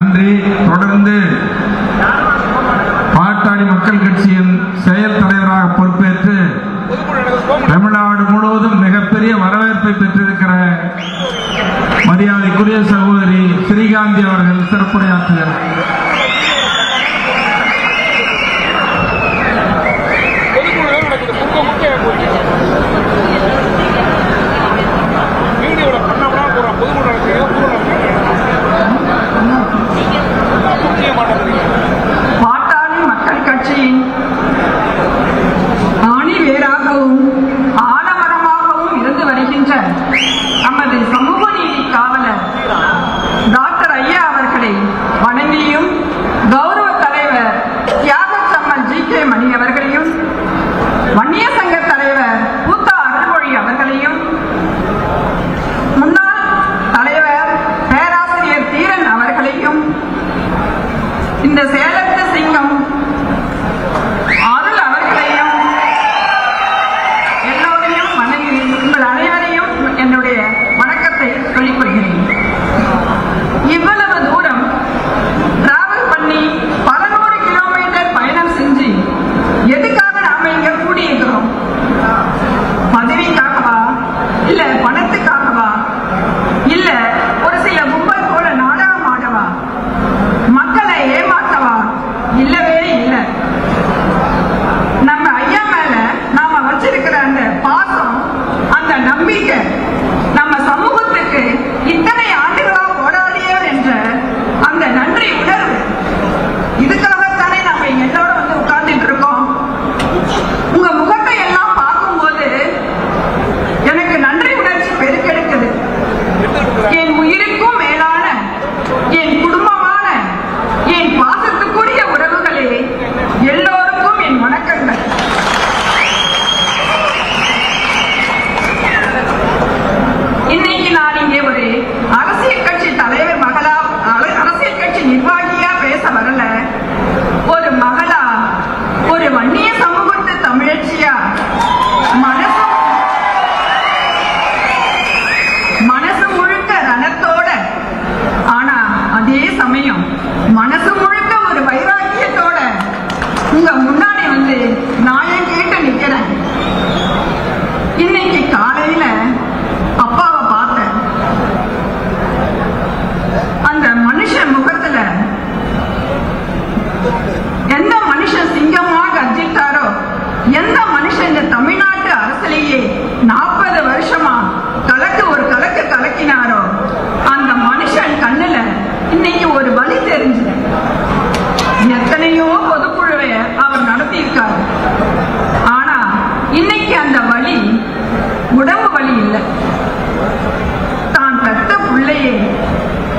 நன்றி. தொடர்ந்து பாட்டாளி மக்கள் கட்சியின் செயல் தலைவராக பொறுப்பேற்று தமிழ்நாடு முழுவதும் மிகப்பெரிய வரவேற்பை பெற்றிருக்கிற மரியாதைக்குரிய சகோதரி ஸ்ரீகாந்தி அவர்கள் சிறப்புரையாற்றுகிறார். இந்த நான் இங்கே ஒரு அரசியல் கட்சி தலைவர் மகளா அரசியல் கட்சி நிர்வாகியா பேச வரல. ஒரு மகளா ஒரு வன்னிய சமூகத்து தமிழ்ச்சியா? மனசு மனசு முழுக்க ரணத்தோட. ஆனா அதே சமயம் மனசு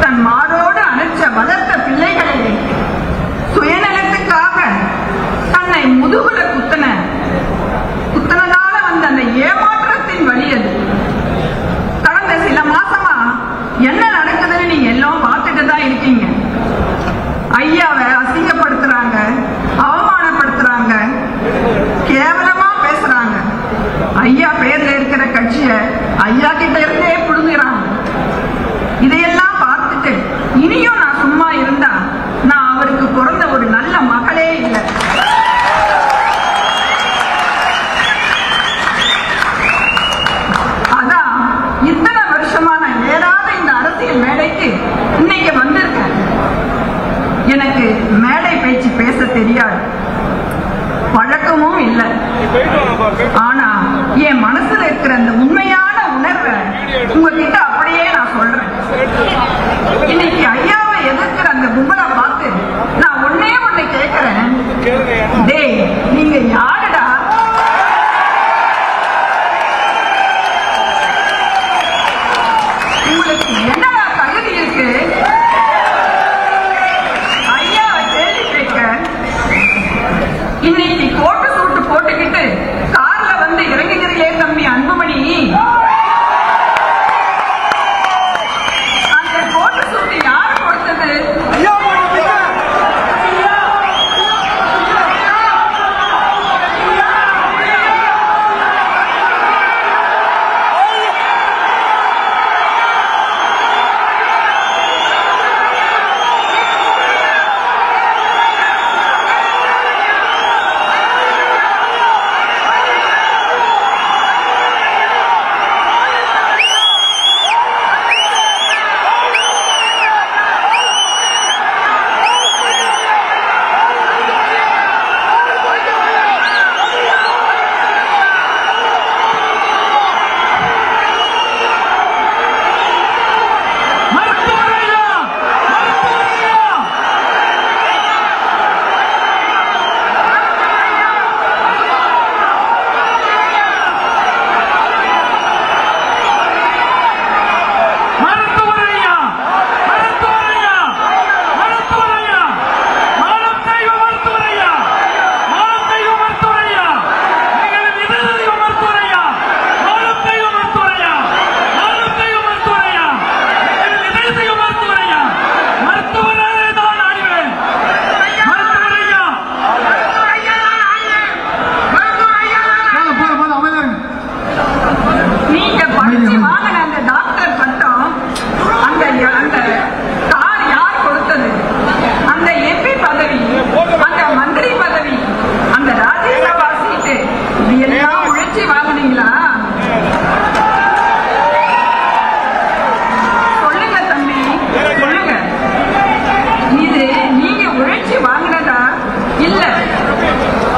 தன் மாரோடு அணைச்ச வளர்த்த பிள்ளைகளையும் சுயநலத்துக்காக தன்னை முதுகுல குத்தன பழக்கமும் இல்லை. ஆனா என் மனசுல இருக்கிற அந்த உண்மையான உணர்வை உங்ககிட்ட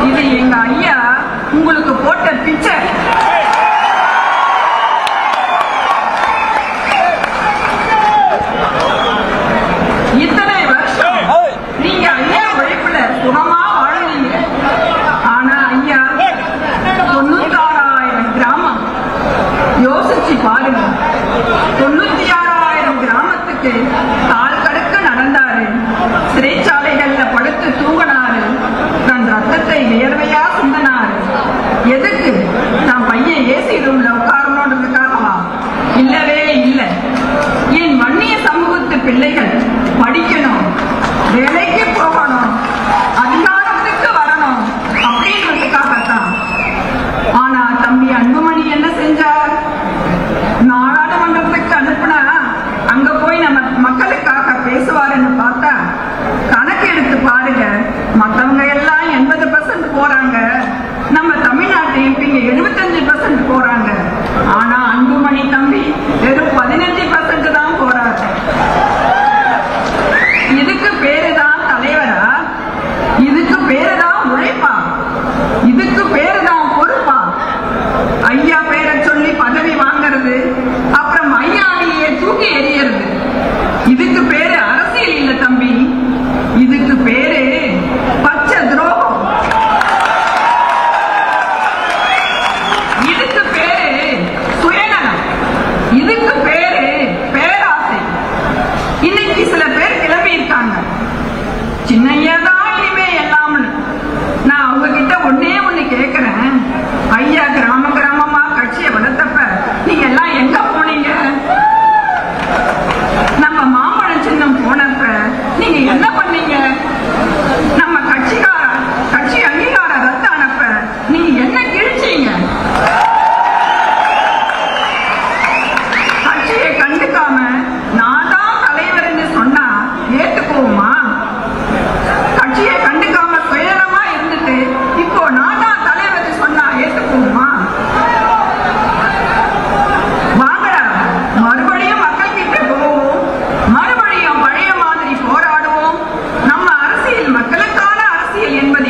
இது எங்க ஐயா உங்களுக்கு போட்ட பிச்சை. பிள்ளைகள் படிக்கணும் வேலைக்கு போகணும் அதிகாரத்துக்கு வரணும் அப்படின்றதுக்காகத்தான். ஆனா தம்பி அன்புமணி என்ன செஞ்சார்? நாடாளுமன்றத்துக்கு அனுப்புனா அங்க போய் நம்ம மக்களுக்காக பேசுவாருன்னு பார்த்தா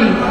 Louis.